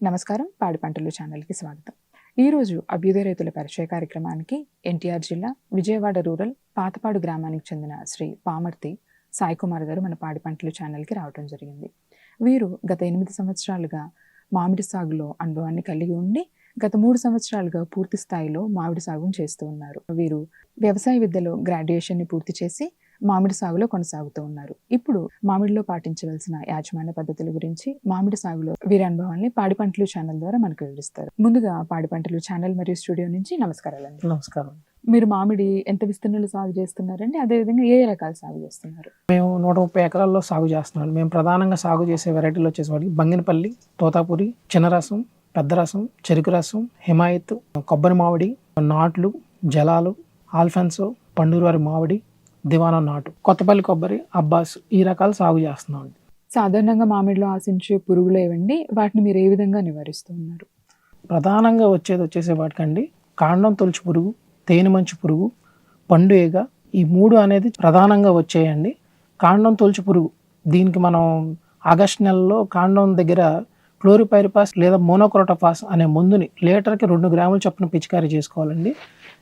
నమస్కారం. పాడి పంటలు ఛానల్కి స్వాగతం. ఈరోజు అభ్యుదయ రైతుల పరిచయ కార్యక్రమానికి ఎన్టీఆర్ జిల్లా విజయవాడ రూరల్ పాతపాడు గ్రామానికి చెందిన శ్రీ పామర్తి సాయి కుమార్ గారు మన పాడి పంటలు ఛానల్కి రావడం జరిగింది. వీరు గత ఎనిమిది సంవత్సరాలుగా మామిడి సాగులో అనుభవాన్ని కలిగి ఉండి గత మూడు సంవత్సరాలుగా పూర్తి స్థాయిలో మామిడి సాగును చేస్తూ ఉన్నారు. వీరు వ్యవసాయ విద్యలో గ్రాడ్యుయేషన్ని పూర్తి చేసి మామిడి సాగులో కొనసాగుతూ ఉన్నారు. ఇప్పుడు మామిడిలో పాటించవలసిన యాజమాన్య పద్ధతుల గురించి మామిడి సాగులో వీరి అనుభవాల్ని పాడి పంటలు ఛానల్ ద్వారా మనకు వివరిస్తారు. ముందుగా పాడి పంటలు ఛానల్ మరియు స్టూడియో నుంచి నమస్కారాలండి నమస్కారం. మీరు మామిడి ఎంత విస్తీర్ణంలో సాగు చేస్తున్నారండి అదేవిధంగా ఏ ఏ రకాల సాగు చేస్తున్నారు? మేము నూట ముప్పై ఎకరాల్లో సాగు చేస్తున్నాం. మేము ప్రధానంగా సాగు చేసే వెరైటీలు వచ్చేసరికి బంగినపల్లి తోతాపురి చిన్నరసం పెద్ద రసం చెరుకు రసం హిమాయత్ కొబ్బరి మామిడి నాట్లు జలాలు ఆల్ఫెన్సో పండూరువారి మామిడి దివానా నాటు కొత్తపల్లి కొబ్బరి అబ్బాస్ ఈ రకాలు సాగు చేస్తున్నాం సాధారణంగా మామిడిలో ఆశించే పురుగులు ఏవండి? వాటిని మీరు ఏ విధంగా నివారిస్తూ ఉన్నారు ప్రధానంగా వచ్చేది వచ్చేసే వాటికండి కాండం తొలుచు పురుగు తేనె మంచు పురుగు పండు ఏగ ఈ మూడు అనేది ప్రధానంగా వచ్చేయండి. కాండం తొలుచు పురుగు దీనికి మనం ఆగస్ట్ నెలలో కాండం దగ్గర క్లోరిపైరిపాస్ లేదా మోనోక్రోటోఫాస్ అనే మందుని లీటర్కి రెండు గ్రాముల చొప్పున పిచికారీ చేసుకోవాలండి.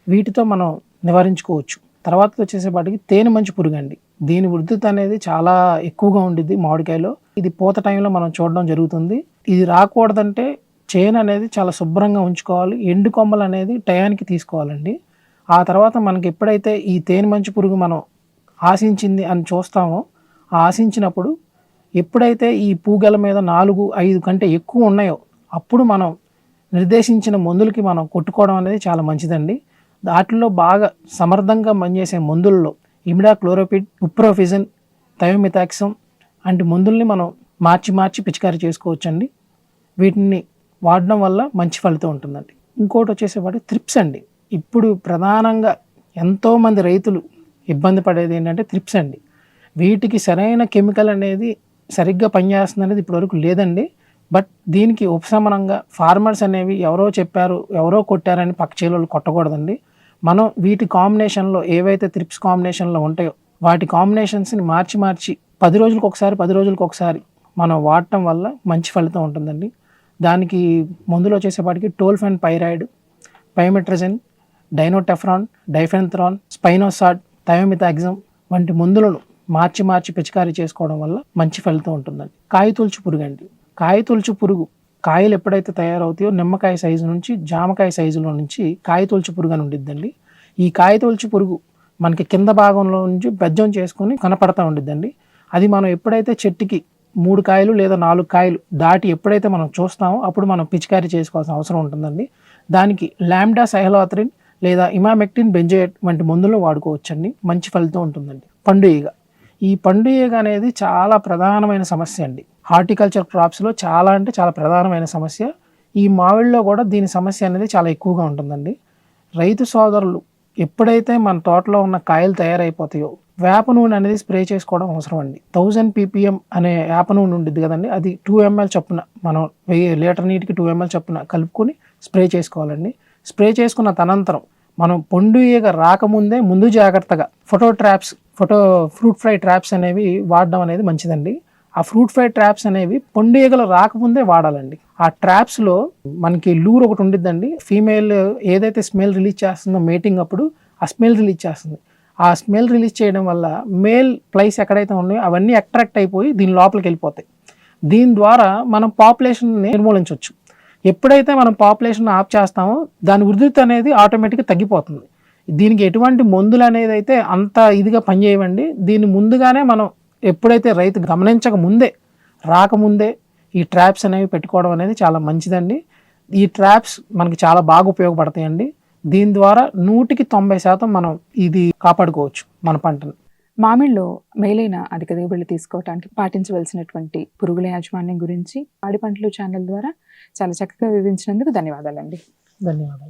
వీటితో మనం నివారించుకోవచ్చు. తర్వాత వచ్చేసేపాటికి తేనె మంచి పురుగు అండి దీని ఉధృతి అనేది చాలా ఎక్కువగా ఉండిద్ది మామిడికాయలో. ఇది పూత టైంలో మనం చూడడం జరుగుతుంది. ఇది రాకూడదంటే చేను అనేది చాలా శుభ్రంగా ఉంచుకోవాలి. ఎండు కొమ్మలు అనేది టయానికి తీసుకోవాలండి. ఆ తర్వాత మనకి ఎప్పుడైతే ఈ తేనె మంచి పురుగు మనం ఆశించింది అని చూస్తామో ఆశించినప్పుడు ఎప్పుడైతే ఈ పూగల మీద నాలుగు ఐదు కంటే ఎక్కువ ఉన్నాయో అప్పుడు మనం నిర్దేశించిన మందులకి మనం కొట్టుకోవడం అనేది చాలా మంచిదండి. వాటిల్లో బాగా సమర్థంగా పనిచేసే మందుల్లో ఇమిడా క్లోరోపిడ్ ఉప్రోఫిజన్ థయోమిథాక్సం వంటి మందుల్ని మనం మార్చి మార్చి పిచికారీ చేసుకోవచ్చండి. వీటిని వాడడం వల్ల మంచి ఫలితం ఉంటుందండి. ఇంకోటి వచ్చేసేపాటి త్రిప్స్ అండి. ఇప్పుడు ప్రధానంగా ఎంతోమంది రైతులు ఇబ్బంది పడేది ఏంటంటే త్రిప్స్ అండి. వీటికి సరైన కెమికల్ అనేది సరిగ్గా పనిచేస్తుంది అనేది ఇప్పటివరకు లేదండి. బట్ దీనికి ఉపశమనంగా ఫార్మర్స్ అనేవి ఎవరో చెప్పారు ఎవరో కొట్టారని పక్క కొట్టకూడదండి. మనం వీటి కాంబినేషన్లో ఏవైతే త్రిప్స్ కాంబినేషన్లో ఉంటాయో వాటి కాంబినేషన్స్ని మార్చి మార్చి పది రోజులకు ఒకసారి పది రోజులకు ఒకసారి మనం వాడటం వల్ల మంచి ఫలితం ఉంటుందండి. దానికి మందులు వచ్చేసేపాటికి టోల్ఫెన్ పైరాయిడ్ పైమెట్రజన్ డైనోటెఫ్రాన్ డైఫెన్థ్రాన్ స్పైనోసాడ్ థయోమితాగ్జమ్ వంటి మందులను మార్చి మార్చి పిచికారీ చేసుకోవడం వల్ల మంచి ఫలితం ఉంటుందండి. కాయ తులుచు పురుగు అండి కాయ తొలుచు పురుగు. కాయలు ఎప్పుడైతే తయారవుతాయో నిమ్మకాయ సైజు నుంచి జామకాయ సైజులో నుంచి కాయ తొలుచు పురుగు అని ఉండిద్దండి. ఈ కాయ తొలుచు పురుగు మనకి కింద భాగంలో నుంచి బెజ్జం చేసుకొని కనపడతా ఉండిద్దండి. అది మనం ఎప్పుడైతే చెట్టుకి మూడు కాయలు లేదా నాలుగు కాయలు దాటి ఎప్పుడైతే మనం చూస్తామో అప్పుడు మనం పిచికారీ చేసుకోవాల్సిన అవసరం ఉంటుందండి. దానికి ల్యాండా సైహలాత్రిన్ లేదా ఇమామెక్టిన్ బెంజయట్ వంటి మందులు వాడుకోవచ్చండి. మంచి ఫలితం ఉంటుందండి. పండు ఈగ. ఈ పండు ఈగ అనేది చాలా ప్రధానమైన సమస్య అండి. హార్టికల్చర్ క్రాప్స్లో చాలా అంటే చాలా ప్రధానమైన సమస్య. ఈ మామిడిలో కూడా దీని సమస్య అనేది చాలా ఎక్కువగా ఉంటుందండి. రైతు సోదరులు ఎప్పుడైతే మన తోటలో ఉన్న కాయలు తయారైపోతాయో వేప నూనె అనేది స్ప్రే చేసుకోవడం అవసరం అండి. థౌజండ్ పీపీఎం అనే వేప నూనె ఉండిద్ది కదండి. అది టూ ఎంఎల్ చొప్పున మనం వెయ్యి లీటర్ నీటికి టూ ఎంఎల్ చొప్పున కలుపుకొని స్ప్రే చేసుకోవాలండి. స్ప్రే చేసుకున్న తనంతరం మనం పండు ఈగ రాకముందే ముందు జాగ్రత్తగా photo traps photo fruit fry traps అనేవి వాడడం అనేది మంచిదండి. ఆ ఫ్రూట్ ఫ్రై ట్రాప్స్ అనేవి పండు ఈగలు రాకముందే వాడాలండి. ఆ ట్రాప్స్లో మనకి లూర్ ఒకటి ఉండిద్దండి. ఫీమేల్ ఏదైతే స్మెల్ రిలీజ్ చేస్తుందో మేటింగ్ అప్పుడు ఆ స్మెల్ రిలీజ్ చేస్తుంది. ఆ స్మెల్ రిలీజ్ చేయడం వల్ల మేల్ ప్లైస్ ఎక్కడైతే ఉన్నాయో అవన్నీ అట్రాక్ట్ అయిపోయి దీని లోపలికి వెళ్ళిపోతాయి. దీని ద్వారా మనం పాపులేషన్ నిర్మూలించవచ్చు. ఎప్పుడైతే మనం పాపులేషన్ ఆఫ్ చేస్తామో దాని ఉధృతి అనేది ఆటోమేటిక్గా తగ్గిపోతుంది. దీనికి ఎటువంటి మందులు అనేది అయితే అంత ఇదిగా పనిచేయవండి. దీన్ని ముందుగానే మనం ఎప్పుడైతే రైతు గమనించక ముందే రాకముందే ఈ ట్రాప్స్ అనేవి పెట్టుకోవడం అనేది చాలా మంచిదండి. ఈ ట్రాప్స్ మనకి చాలా బాగా ఉపయోగపడతాయండి. దీని ద్వారా నూటికి తొంభై శాతం మనం ఇది కాపాడుకోవచ్చు మన పంటను. మామిడిలో మేలైన అధిక దిగుబడులు తీసుకోవడానికి పాటించవలసినటువంటి పురుగుల యాజమాన్యం గురించి పాడి పంటలు ఛానల్ ద్వారా చాలా చక్కగా వివరించినందుకు ధన్యవాదాలండి. ధన్యవాదాలు.